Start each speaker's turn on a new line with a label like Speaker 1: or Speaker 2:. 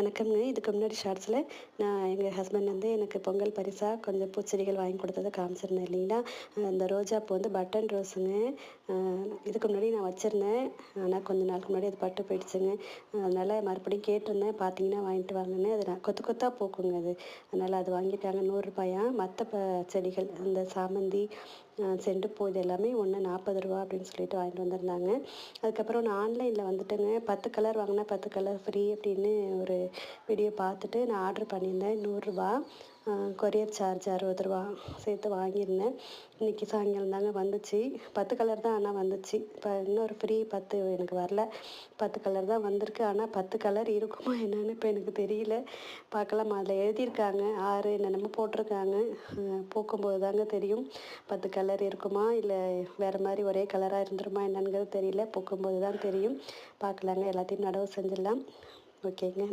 Speaker 1: வணக்கம்ங்க. இதுக்கு முன்னாடி ஷார்ட்ஸில் நான் எங்கள் ஹஸ்பண்ட் வந்து எனக்கு பொங்கல் பரிசாக கொஞ்சம் பூச்செடிகள் வாங்கி கொடுத்ததை காமிச்சிருந்தேன் இல்லைங்களா? அந்த ரோஜா பூ வந்து பட்டன் ரோஸுங்க இதுக்கு முன்னாடி நான் வச்சுருந்தேன். ஆனால் கொஞ்ச நாளுக்கு முன்னாடி அது பட்டு போயிடுச்சுங்க. அதனால் மறுபடியும் கேட்டிருந்தேன். பார்த்தீங்கன்னா வாங்கிட்டு வாங்கினேன். அது நான் கொத்து கொத்தாக பூக்குங்க அது. அதனால் அது வாங்கிட்டாங்க. நூறுரூபாயா மற்ற ப செடிகள் இந்த சாமந்தி செண்டு செண்டுப்பூ இது எல்லாமே ஒன்று நாற்பது ரூபா அப்படின்னு சொல்லிட்டு வாங்கிட்டு வந்திருந்தாங்க. அதுக்கப்புறம் நான் ஆன்லைனில் வந்துட்டுங்க. பத்து கலர் வாங்கினா பத்து கலர் ஃப்ரீ அப்படின்னு ஒரு வீடியோ பார்த்துட்டு நான் ஆர்டர் பண்ணியிருந்தேன். நூறுரூவா கொரியர் சார்ஜ் அறுபது ரூபா சேர்த்து வாங்கியிருந்தேன். இன்றைக்கி சாயங்காலம் தாங்க வந்துச்சு. பத்து கலர் தான் ஆனால் வந்துச்சு. இப்போ இன்னொரு ஃப்ரீ பத்து எனக்கு வரல. பத்து கலர் தான் வந்திருக்கு. ஆனால் பத்து கலர் இருக்குமா என்னென்னு இப்போ எனக்கு தெரியல. பார்க்கலாம். அதில் எழுதியிருக்காங்க. ஆறு என்னென்னமோ போட்டிருக்காங்க. போக்கும்போது தாங்க தெரியும். பத்து கலர் இருக்குமா? இல்லை வேறு மாதிரி ஒரே கலராக இருந்துருமா என்னங்கிறது தெரியல. போக்கும்போது தான் தெரியும். பார்க்கலாங்க. எல்லாத்தையும் நடவு செஞ்சிடலாம். ஓகேங்க.